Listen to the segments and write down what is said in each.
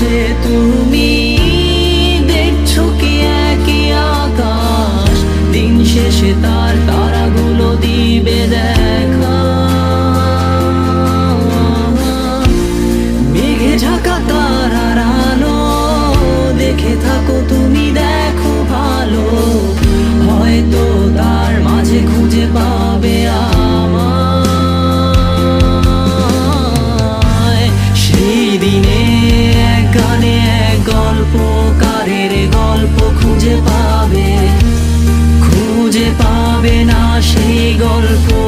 বসে তুমি 이걸 보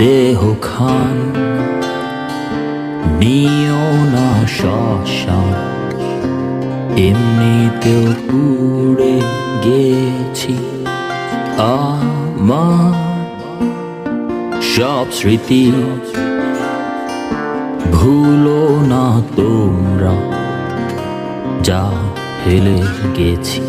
দেহ খান, নিও না শশান এমনিতেও পুড়ে গেছি। আমার সব স্মৃতি ভুলো না তোমরা, যা ফেলে গেছি।